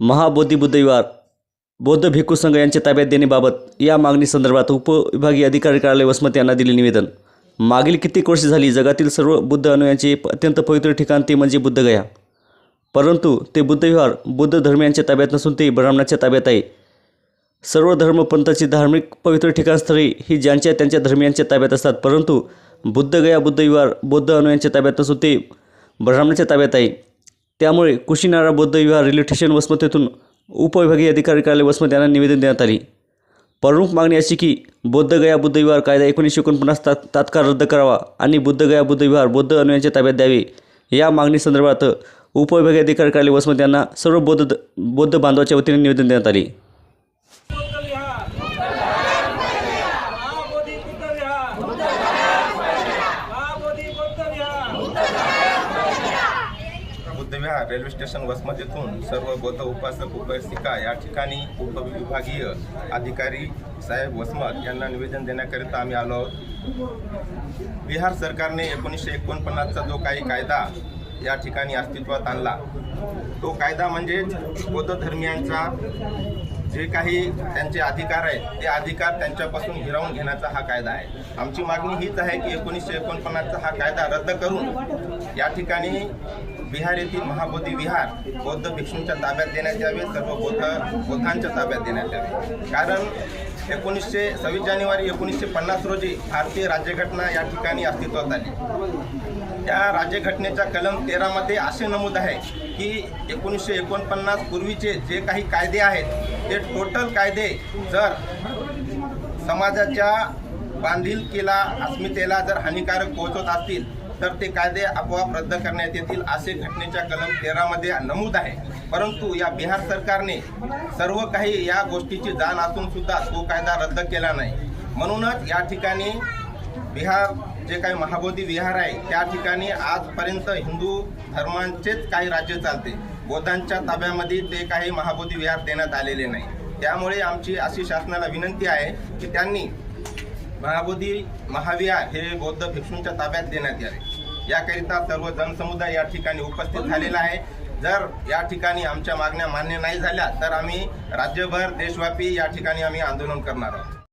महाबोधी बुद्धिवार बौद्ध भिक्खू संघ यांच्या ताब्यात देण्याबाबत या मागणी संदर्भात उपविभागीय अधिकारी कार्यालय वसमत यांना दिले निवेदन. मागील कित्येक वर्षे झाली जगातील सर्व बुद्ध अनुयांचे अत्यंत पवित्र ठिकाण ते म्हणजे बुद्धगया. परंतु ते बुद्धविहार बुद्ध धर्मियांच्या ताब्यात नसून ते ब्राह्मणाच्या ताब्यात आहे. सर्व धर्मपंथाची धार्मिक पवित्र ठिकाणस्थळे ही ज्यांच्या त्यांच्या धर्मियांच्या ताब्यात असतात परंतु बुद्धगया बुद्धविहार बौद्ध अनुयांच्या ताब्यात नसून ते ब्राह्मणाच्या ताब्यात आहे. त्यामुळे कुशीनारा बौद्ध विहार रेल्वे स्टेशन वसमत येथून उपविभागीय अधिकारी कार्यालय वसमत यांना निवेदन देण्यात आले. प्रमुख मागणी अशी की बौद्धगया बुद्धविहार कायदा एकोणीसशे एकोणपन्नास तात तात्काळ रद्द करावा आणि बुद्धगया बुद्धविहार बौद्ध अनुयांच्या ताब्यात द्यावे. या मागणीसंदर्भात उपविभागीय अधिकारी कार्यालय वसमत यांना सर्व बौद्ध बौद्ध बांधवाच्या वतीने निवेदन देण्यात आले बुद्ध विहार महाबोधी बुद्ध विहार महाबोधी बुद्ध विहार बुद्धविहार रेल्वे स्टेशन वसमत येथून सर्व बौद्ध उपासक उपासिका या ठिकाणी उपविभागीय अधिकारी साहेब वसमत यांना निवेदन देण्याकरिता आम्ही आलो आहोत. बिहार सरकारने एकोणीसशे एकोणपन्नासचा जो काही कायदा या ठिकाणी अस्तित्वात आणला तो कायदा म्हणजेच बौद्ध धर्मियांचा जे काही त्यांचे अधिकार आहेत ते अधिकार त्यांच्यापासून हिरावून घेण्याचा हा कायदा आहे. आमची मागणी हीच आहे की एकोणीसशे एकोणपन्नासचा हा कायदा रद्द करून या ठिकाणी बिहार येथील महाबोधी विहार बौद्ध भिक्षूंच्या ताब्यात देण्यात यावे सर्व बौद्ध बौद्धांच्या ताब्यात देण्यात यावे. कारण एकोणीसशे सव्वीस जानेवारी एकोणीसशे पन्नास रोजी भारतीय राज्यघटना या ठिकाणी अस्तित्वात आली. त्या राज्यघटनेच्या कलम तेरामध्ये असे नमूद आहे की एकोणीसशे एकोणपन्नास पूर्वीचे जे काही कायदे आहेत ते टोटल कायदे जर समाजाच्या बांधिलकीला अस्मितेला जर हानिकारक पोहोचत असतील तर ते कायदे आपोआप रद्द करण्यात येतील असे घटनेच्या कलम तेरामध्ये नमूद आहे. परंतु या बिहार सरकारने सर्व काही या गोष्टीची जाण असून सुद्धा तो कायदा रद्द केला नाही. म्हणूनच या ठिकाणी बिहार जे काही महाबोधी विहार आहे त्या ठिकाणी आजपर्यंत हिंदू धर्मांचेच काही राज्य चालते. बौद्धांच्या ताब्यामध्ये ते काही महाबोधी विहार देण्यात आलेले नाही. त्यामुळे आमची अशी शासनाला विनंती आहे की त्यांनी महाबोधी महाविहार हे बौद्ध भिक्षूंच्या ताब्यात देण्यात यावे. याकरिता सर्व जनसमुदाय या ठिकाणी उपस्थित झालेला आहे. जर या ठिकाणी आमच्या मागण्या मान्य नाही झाल्या तर आम्ही राज्यभर देशव्यापी या ठिकाणी आम्ही आंदोलन करणार आहोत.